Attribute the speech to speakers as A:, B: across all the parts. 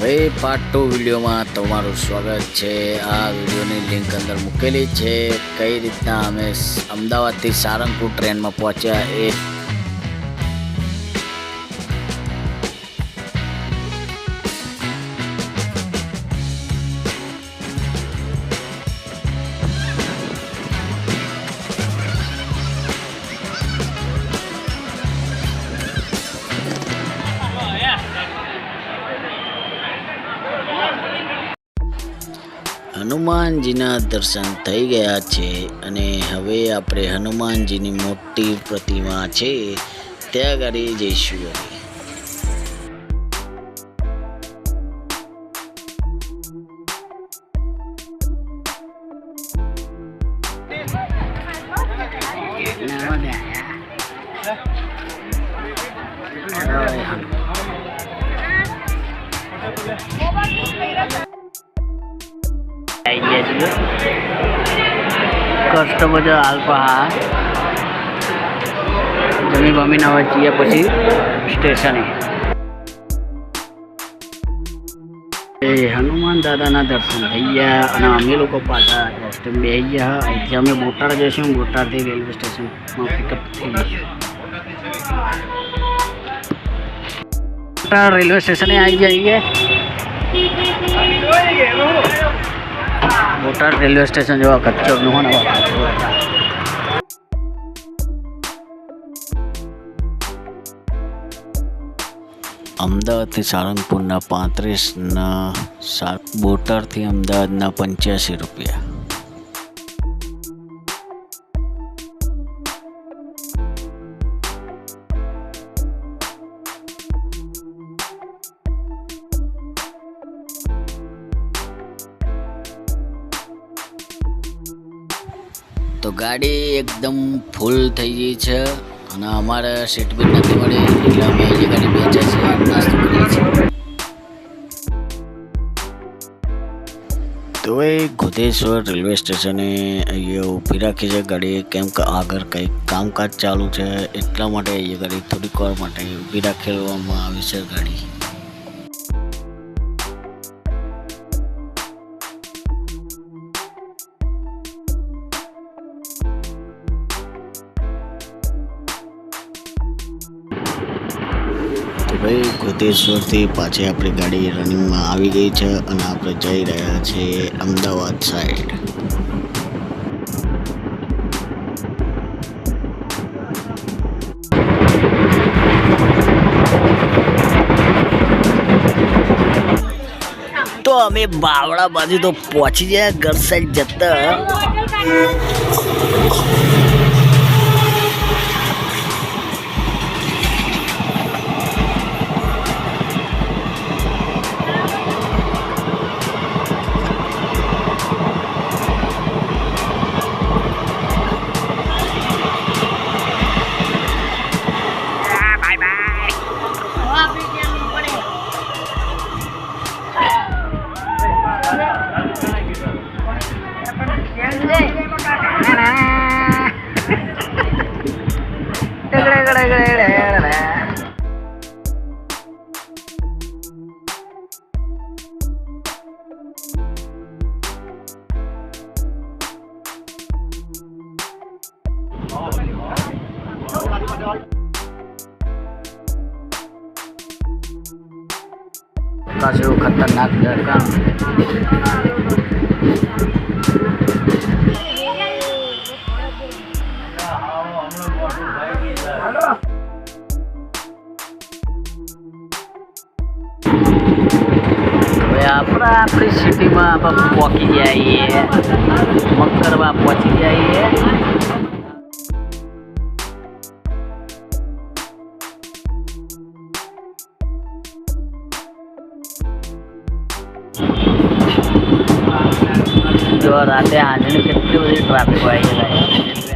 A: ભાઈ part two વિડીયોમાં તમારું સ્વાગત છે. આ વિડીયોની લિંક અંદર મૂકેલી છે. કઈ રીતના અમે અમદાવાદથી સારંગપુર ટ્રેનમાં પહોંચ્યા એ હનુમાનજીના દર્શન થઈ ગયા છે અને હવે આપણે હનુમાનજીની મોટી પ્રતિમા છે ત્યાં આગળ જઈશું હવે. આવી ગયા છીએ કસ્ટમર જો આલ્ફા જમી બમીને હવે જઈએ પછી સ્ટેશને. એ હનુમાન દાદાના દર્શન થઈ ગયા અને અમે લોકો પાછા રસ્તે બે ગયા. અહીંથી અમે બોટાડ જઈશું બોટાડથી રેલવે સ્ટેશનમાં પિકઅપ થઈ જઈશું રેલવે સ્ટેશને આવી જઈએ બોટાદ રેલવે સ્ટેશન જેવા કચ્છનું હોય. અમદાવાદથી સારંગપુરના પાંત્રીસના સાત બોટાદથી અમદાવાદના પંચ્યાસી રૂપિયા. તો ગાડી એકદમ ફૂલ થઈ ગઈ છે અને અમારે સીટ બી નથી મળી, એટલે અમે એ ગાડી બેચ્યા છે તો એ ગોધેશ્વર રેલવે સ્ટેશને અહીંયા ઊભી રાખી છે ગાડી, કેમ કે આગળ કંઈક કામકાજ ચાલુ છે, એટલા માટે અહીંયા ગાડી થોડીક વાર માટે ઊભી રાખેલવામાં આવી છે ગાડી. ભાઈ ગોતેશ્વરથી પાછી આપણી ગાડી રનિંગમાં આવી ગઈ છે અને આપણે જઈ રહ્યા છીએ અમદાવાદ સાઈડ તો અમે બાવળા બાજુ તો પહોંચી ગયા, ઘર સાઈડ જતા. का जो खतरनाक लड़का આપણે આપણી સિટીમાં આપણે પહોંચી જઈએ મકરવા પહોંચી જઈએ. જો રાતે હાજરી કેટલી બધી ટ્રાફિક હોય છે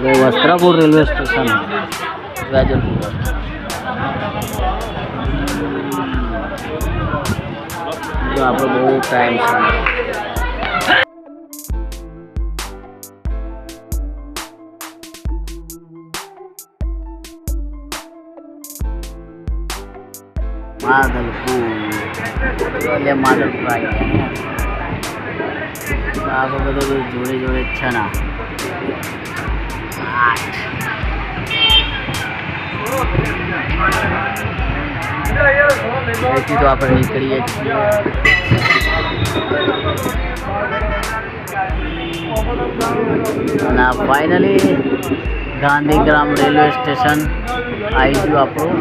A: હવે વસ્ત્રાપુર રેલવે સ્ટેશન વેજલપુર જો આપણો બહુ ટાઈમ છે માધલપુર એટલે માધલપુર આવી ગયા આ બધું જોડે જોડે જ છે ને અહીંથી તો આપણે નીકળીએ છીએ. અને ફાઇનલી ગાંધીગ્રામ રેલવે સ્ટેશન આવી ગયું આપણું.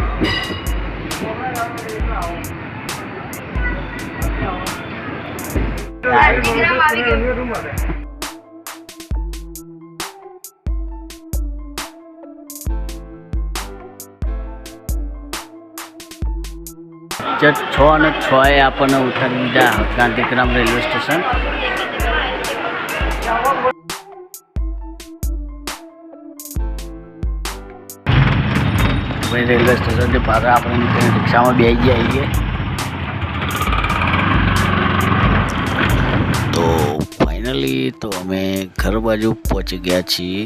A: જસ્ટ છ અને છ એ આપણને ઉતારી દીધા ગાંધીગ્રામ રેલવે સ્ટેશન. રેલવે સ્ટેશનથી બહાર આપણે નીકળીને રિક્ષામાં બેસી જઈએ તો ફાઇનલી તો અમે ઘર બાજુ પહોંચી ગયા છીએ.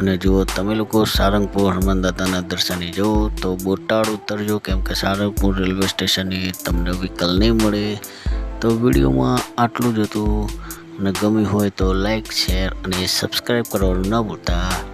A: અને જો તમે લોકો સારંગપુર હનુમાન દાદાના દર્શને જાઓ, તો બોટાડ ઉતરજો, કેમ કે સારંગપુર રેલવે સ્ટેશને તમને વિકલ નહીં મળે. તો વિડીયોમાં આટલું જ હતું. અને ગમ્યું હોય તો લાઈક, શેર અને સબસ્ક્રાઈબ કરવાનું ન ભૂલતા.